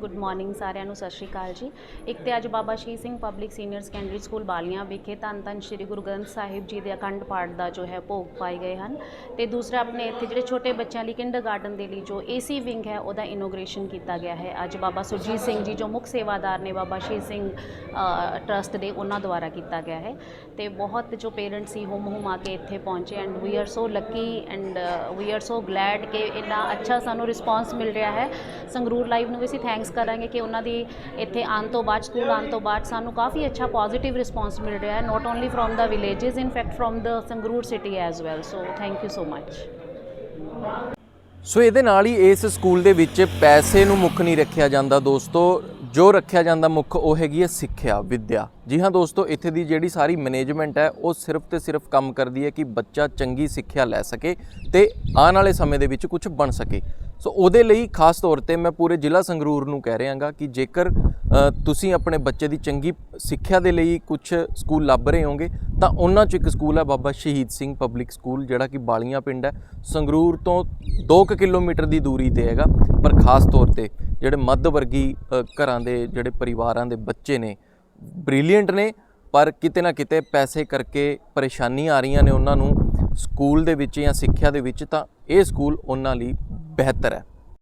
Good morning ਸਾਰਿਆਂ ਨੂੰ, ਸਤਿ ਸ਼੍ਰੀ ਅਕਾਲ ਜੀ। ਇੱਕ ਤੇ ਅੱਜ Baba Shaheed Singh public senior secondary school Balian ਵਿਖੇ ਧੰਨ ਧੰਨ ਸ਼੍ਰੀ ਗੁਰੂ ਗ੍ਰੰਥ ਸਾਹਿਬ ਜੀ ਦੇ ਅਖੰਡ ਪਾਠ ਦਾ ਜੋ ਹੈ ਭੋਗ ਪਾਏ ਗਏ ਹਨ। ਤੇ ਦੂਸਰਾ ਆਪਣੇ ਇੱਥੇ ਜਿਹੜੇ ਛੋਟੇ ਬੱਚਿਆਂ ਲਈ ਕਿੰਡਰਗਾਰਟਨ ਦੇ ਲਈ ਜੋ ਏਸੀ ਵਿੰਗ ਹੈ, ਉਹਦਾ ਇਨੋਗ੍ਰੇਸ਼ਨ ਕੀਤਾ ਗਿਆ ਹੈ। ਅੱਜ ਬਾਬਾ ਸੁਰਜੀਤ ਸਿੰਘ ਜੀ ਜੋ ਮੁੱਖ ਸੇਵਾਦਾਰ ਨੇ ਬਾਬਾ ਸ਼ਹੀਦ ਸਿੰਘ ਟਰਸਟ ਦੇ ਉਹਨਾਂ ਦੁਆਰਾ ਕੀਤਾ ਗਿਆ ਹੈ। ਤੇ ਬਹੁਤ ਜੋ ਪੇਰੈਂਟਸ ਸੀ, ਹੁਮ ਹੁਮ ਆ ਕੇ ਇੱਥੇ ਪਹੁੰਚੇ and we are so lucky and we are so glad ਕਿ ਇੰਨਾ ਅੱਛਾ ਸਾਨੂੰ ਰਿਸਪਾਂਸ ਮਿਲ ਰਿਹਾ ਹੈ। ਸੰਗਰੂਰ ਲਾਈਵ ਨੂੰ ਵੀ ਅਸੀਂ ਥੈਂਕ ਥੈਂਕਸ ਕਰਾਂਗੇ ਕਿ ਉਹਨਾਂ ਦੀ ਇੱਥੇ ਆਉਣ ਤੋਂ ਬਾਅਦ, ਸਕੂਲ ਆਉਣ ਤੋਂ ਬਾਅਦ ਸਾਨੂੰ ਕਾਫੀ ਅੱਛਾ ਪੋਜ਼ਿਟਿਵ ਰਿਸਪਾਂਸ ਮਿਲ ਰਿਹਾ ਹੈ not only from the villages in fact from the Sangrur city as well so thank you so much so ਇਹਦੇ ਨਾਲ ਹੀ ਇਸ ਸਕੂਲ ਦੇ ਵਿੱਚ ਪੈਸੇ ਨੂੰ ਮੁੱਖ ਨਹੀਂ ਰੱਖਿਆ ਜਾਂਦਾ ਦੋਸਤੋ। ਜੋ ਰੱਖਿਆ ਜਾਂਦਾ ਮੁੱਖ ਉਹ ਹੈਗੀ ਹੈ ਸਿੱਖਿਆ, ਵਿੱਦਿਆ। ਜੀ ਹਾਂ ਦੋਸਤੋ, ਇੱਥੇ ਦੀ ਜਿਹੜੀ ਸਾਰੀ ਮੈਨੇਜਮੈਂਟ ਹੈ, ਉਹ ਸਿਰਫ ਤੇ ਸਿਰਫ ਕੰਮ ਕਰਦੀ ਹੈ ਕਿ ਬੱਚਾ ਚੰਗੀ ਸਿੱਖਿਆ ਲੈ ਸਕੇ ਤੇ ਆਉਣ ਵਾਲੇ ਸਮੇਂ ਦੇ ਵਿੱਚ ਕੁਝ ਬਣ ਸਕੇ। ਸੋ ਉਹਦੇ ਲਈ ਖਾਸ ਤੌਰ ਤੇ ਮੈਂ ਪੂਰੇ ਜ਼ਿਲ੍ਹਾ ਸੰਗਰੂਰ ਨੂੰ ਕਹਿ ਰਿਹਾਗਾ ਕਿ ਜੇਕਰ ਤੁਸੀਂ ਆਪਣੇ ਬੱਚੇ ਦੀ ਚੰਗੀ ਸਿੱਖਿਆ ਦੇ ਲਈ ਕੁਝ ਸਕੂਲ ਲੱਭ ਰਹੇ ਹੋਗੇ, ਤਾਂ ਉਹਨਾਂ 'ਚ ਇੱਕ ਸਕੂਲ ਹੈ ਬਾਬਾ ਸ਼ਹੀਦ ਸਿੰਘ ਪਬਲਿਕ ਸਕੂਲ, ਜਿਹੜਾ ਕਿ ਬਾਲੀਆਂ ਪਿੰਡ ਹੈ। ਸੰਗਰੂਰ ਤੋਂ 2 ਕਿਲੋਮੀਟਰ ਦੀ ਦੂਰੀ ਤੇ ਹੈਗਾ, ਪਰ ਖਾਸ ਤੌਰ ਤੇ ਜਿਹੜੇ ਮੱਧ ਵਰਗੀ ਘਰਾਂ ਦੇ ਜਿਹੜੇ ਪਰਿਵਾਰਾਂ ਦੇ ਬੱਚੇ ਨੇ ਬ੍ਰਿਲੀਅੰਟ ਨੇ, ਪਰ ਕਿਤੇ ਨਾ ਕਿਤੇ ਪੈਸੇ ਕਰਕੇ ਪਰੇਸ਼ਾਨੀ ਆ ਰਹੀਆਂ ਨੇ ਉਹਨਾਂ ਨੂੰ ਸਕੂਲ ਦੇ ਵਿੱਚ ਜਾਂ ਸਿੱਖਿਆ ਦੇ ਵਿੱਚ, ਤਾਂ ਇਹ ਸਕੂਲ ਉਹਨਾਂ ਲਈ ਬਿਹਤਰ ਹੈ।